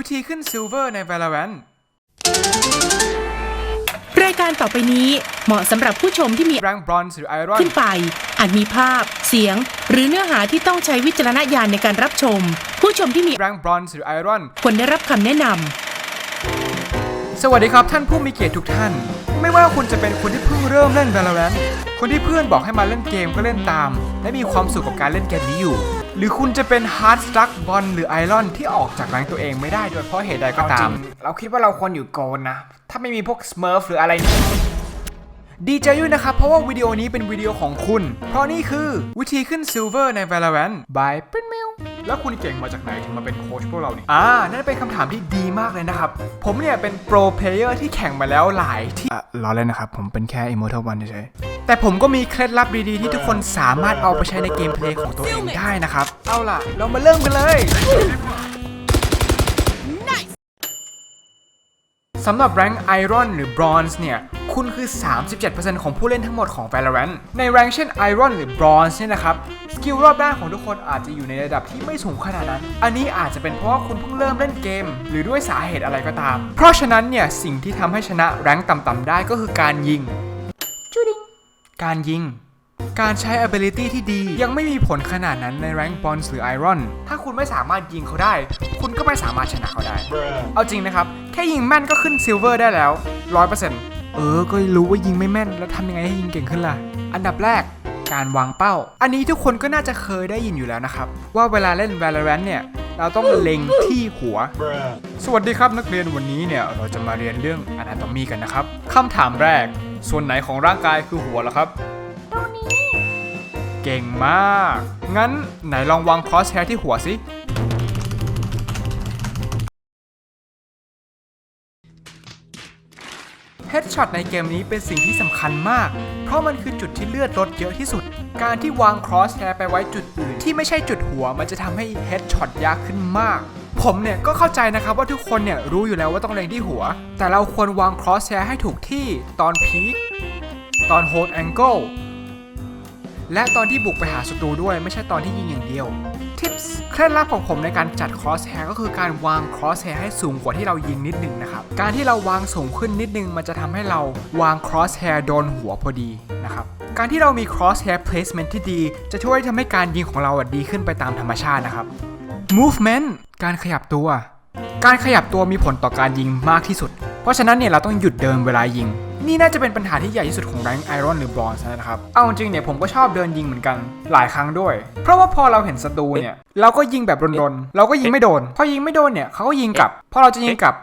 วิธีขึ้นซิลเวอร์ใน Valorant รายการต่อไปนี้เหมาะสำหรับผู้ชมที่มีแรงบรอนซ์หรือไอรอนขึ้นไป อาจมีภาพ เสียง หรือเนื้อหาที่ต้องใช้วิจารณญาณในการรับชม ผู้ชมที่มีแรงบรอนซ์หรือไอรอนควรได้รับคำแนะนำ สวัสดีครับท่านผู้มีเกียรติทุกท่าน ไม่ว่าคุณจะเป็นคนที่เพิ่งเริ่มเล่น Valorant คนที่เพื่อนบอกให้มาเล่นเกมก็เล่นตาม และมีความสุขกับการเล่นเกมนี้อยู่ หรือคุณจะเป็น Hard Struck บอลหรือไอรอนที่ออกจากแรงตัวเองไม่ได้โดยเพราะเหตุใดก็ตาม เราคิดว่าเราควรอยู่โกนนะ ถ้าไม่มีพวก Smurf หรืออะไรนี่ดีใจด้วยนะครับ เพราะว่าวิดีโอนี้เป็นวิดีโอของคุณ เพราะนี่คือวิธีขึ้นซิลเวอร์ใน Valorant by p r i n m i l แล้วคุณเก่งมาจากไหนถึงมาเป็นโค้ชพวกเรานี่อ่านั่นเป็นคำถามที่ดีมากเลยนะครับ ผมเนี่ยเป็นโปรเพลเยอร์ที่แข่งมาแล้วหลายที่อะล้อเล่นนะครับ ผมเป็นแค่ Immortal 1เฉยๆแต่ผมก็มีเคล็ดลับดีๆ ที่ทุกคนสามารถเอาไปใช้ในเกมเพลย์ของตัวเองได้นะครับ เอาล่ะ เรามาเริ่มกันเลยสำหรับแรงค์ไอรอนหรือบรอนซ์เนี่ย คุณคือ 37%ของผู้เล่นทั้งหมดของ Valorant ในแรงค์เช่นไอรอนหรือบรอนซ์เนี่ยนะครับ สกิลรอบด้านของทุกคนอาจจะอยู่ในระดับที่ไม่สูงขนาดนั้น อันนี้อาจจะเป็นเพราะว่าคุณเพิ่งเริ่มเล่นเกม หรือด้วยสาเหตุอะไรก็ตาม เพราะฉะนั้นเนี่ยสิ่งที่ทำให้ชนะแรงค์ต่ำๆได้ก็คือการยิงจุดิง การยิงการใช้ ability ที่ดียังไม่มีผลขนาดนั้นในแรงค์บอลหรือไอรอน ถ้าคุณไม่สามารถยิงเขาได้ คุณก็ไม่สามารถชนะเขาได้ เอาจริงนะครับ แค่ยิงแม่นก็ขึ้นซิลเวอร์ได้แล้ว 100% เออ ก็รู้ว่ายิงไม่แม่น แล้วทำยังไงให้ยิงเก่งขึ้นล่ะ อันดับแรกการวางเป้า อันนี้ทุกคนก็น่าจะเคยได้ยินอยู่แล้วนะครับ ว่าเวลาเล่น Valorant เนี่ย เราต้องเล็งที่หัว สวัสดีครับนักเรียนวันนี้เนี่ย เราจะมาเรียนเรื่อง anatomy กันนะครับคำถามแรก ส่วนไหนของร่างกายคือหัวล่ะครับ เก่งมาก งั้นไหนลองวางคอสแฮร์ที่หัวสิ เฮดช็อตในเกมนี้เป็นสิ่งที่สำคัญมาก เพราะมันคือจุดที่เลือดลดเยอะที่สุด การที่วางครอสแฮร์ไปไว้จุดอื่นที่ไม่ใช่จุดหัว มันจะทำให้เฮดช็อตยากขึ้นมากผมเนี่ยก็เข้าใจนะครับว่าทุกคนเนี่ยรู้อยู่แล้วว่าต้องเล็งที่หัว แต่เราควรวางครอสแฮร์ให้ถูกที่ตอนพีคตอนโฮดแองเกิลและตอนที่บุกไปหาศัตรูด้วยไม่ใช่ตอนที่ยิงอย่างเดียว ทิปส์เคล็ดลับของผมในการจัด crosshair ก็คือการวาง crosshair ให้สูงกว่าที่เรายิงนิดนึงนะครับ การที่เราวางสูงขึ้นนิดนึง มันจะทำให้เราวาง crosshair โดนหัวพอดีนะครับการที่เรามี crosshair placement ที่ดี จะช่วยทำให้การยิงของเราดีขึ้นไปตามธรรมชาตินะครับ movement การขยับตัว การขยับตัวมีผลต่อการยิงมากที่สุด เพราะฉะนั้นเนี่ยเราต้องหยุดเดินเวลายิง นี่น่าจะเป็นปัญหาที่ใหญ่ที่สุดของแรงไอรอนหรือบอนนะครับ เอาจริงเนี่ยผมก็ชอบเดินยิงเหมือนกันหลายครั้งด้วย เพราะว่าพอเราเห็นศัตรูเนี่ยเราก็ยิงแบบรนๆเราก็ยิงไม่โดน พอยิงไม่โดนเนี่ยเขาก็ยิงกลับ พอเราจะยิงกลับ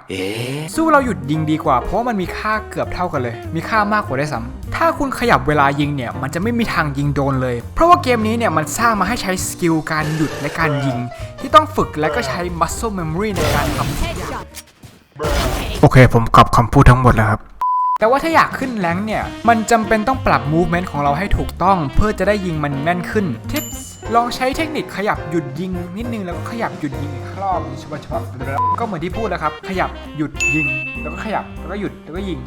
สู้เราหยุดยิงดีกว่า เพราะมันมีค่าเกือบเท่ากันเลย มีค่ามากกว่าได้ซ้ำถ้าคุณขยับเวลายิงเนี่ยมันจะไม่มีทางยิงโดนเลย เพราะว่าเกมนี้เนี่ยมันสร้างมาให้ใช้สกิลการหยุดและการยิง ที่ต้องฝึกและก็ใช้ muscle memory ในการทำโอเค ผมกลับคำพูดทั้งหมดแล้วครับ แต่ว่าถ้าอยากขึ้นแรงเนี่ย มันจำเป็นต้องปรับ movement ของเราให้ถูกต้อง เพื่อจะได้ยิงมันแม่นขึ้น tips ลองใช้เทคนิคขยับหยุดยิงนิดนึงแล้วก็ขยับหยุดยิงอีกรอบหนึงชับๆก็เหมือนที่พูดแล้วครับ ขยับหยุดยิง แล้วก็ขยับแล้วก็หยุดแล้วก็ยิง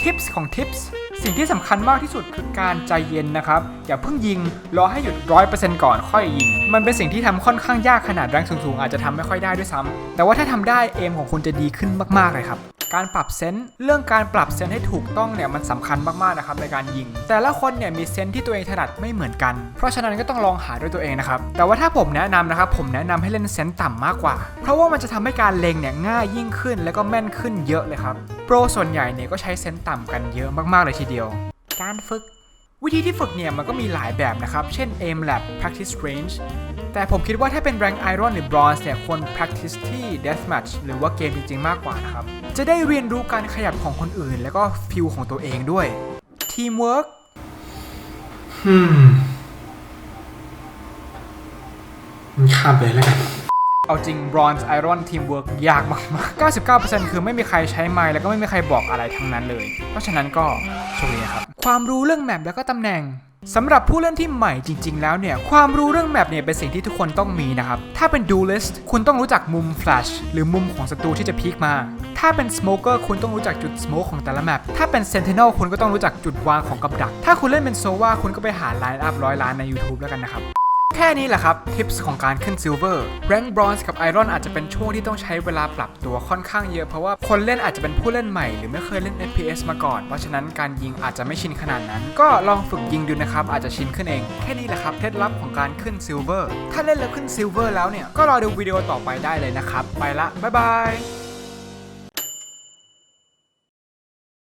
ทิปส์ของ Tips สิ่งที่สำคัญมากที่สุดคือการใจเย็นนะครับ อย่าเพิ่งยิง รอให้หยุด100%ก่อนค่อยยิง มันเป็นสิ่งที่ทำค่อนข้างยากขนาดแรงสูงๆ อาจจะทำไม่ค่อยได้ด้วยซ้ำแต่ว่าถ้าทำได้เอมของคุณจะดีขึ้นมากๆเลยครับ การปรับเซนส์เรื่องการปรับเซนส์ให้ถูกต้องเนี่ยมันสำคัญมากๆนะครับในการยิง แต่ละคนเนี่ยมีเซนส์ที่ตัวเองถนัดไม่เหมือนกัน เพราะฉะนั้นก็ต้องลองหาด้วยตัวเองนะครับแต่ว่าถ้าผมแนะนำนะครับผมแนะนำให้เล่นเซนส์ต่ำมากกว่า เพราะว่ามันจะทำให้การเล็งเนี่ยง่ายยิ่งขึ้น แล้วก็แม่นขึ้นเยอะเลยครับโปรส่วนใหญ่เนี่ยก็ใช้เซนส์ต่ำกันเยอะมากๆเลยทีเดียว การฝึกวิธีที่ฝึกเนี่ยมันก็มีหลายแบบนะครับ เช่น aim lab practice range แต่ผมคิดว่าถ้าเป็น rank iron หรือ bronze เนี่ยควร practice ที่ deathmatch หรือว่าเกมจริงๆ มากกว่านะครับ จะได้เรียนรู้การขยับของคนอื่น แล้วก็ฟิลของตัวเองด้วย teamwork อืมข้ามไปแล้วกันเอาจริง bronze iron teamwork ยากมากๆ 99%คือไม่มีใครใช้ไมค์แล้วก็ไม่มีใครบอกอะไรทั้งนั้นเลย เพราะฉะนั้นก็โชคดีนะครับ ความรู้เรื่องแมปแล้วก็ตำแหน่ง สำหรับผู้เล่นที่ใหม่จริง ๆ แล้วเนี่ย ความรู้เรื่องแมปเนี่ยเป็นสิ่งที่ทุกคนต้องมีนะครับ ถ้าเป็นดูลิสต์คุณต้องรู้จักมุมแฟลชหรือมุมของศัตรูที่จะพีคมา ถ้าเป็นสโมเกอร์คุณต้องรู้จักจุดสโมกของแต่ละแมป ถ้าเป็นเซนเทน e l คุณก็ต้องรู้จักจุดวางของกับดัก ถ้าคุณเล่นเป็นโซวาคุณก็ไปหาไลน์อัพร้อยล้านใน YouTube แล้วกันนะครับ แค่นี้แหละครับ ทิปส์ของการขึ้นซิลเวอร์แรงบรอนซ์กับไอรอนอาจจะเป็นช่วงที่ต้องใช้เวลาปรับตัวค่อนข้างเยอะเพราะว่าคนเล่นอาจจะเป็นผู้เล่นใหม่ หรือไม่เคยเล่น FPS มาก่อน เพราะฉะนั้นการยิงอาจจะไม่ชินขนาดนั้น ก็ลองฝึกยิงดูนะครับ อาจจะชินขึ้นเอง แค่นี้แหละครับ เคล็ดลับของการขึ้นซิลเวอร์ถ้าเล่นแล้วขึ้นซิลเวอร์แล้วเนี่ยก็รอดูวิดีโอต่อไปได้เลยนะครับไปละบ๊ายบาย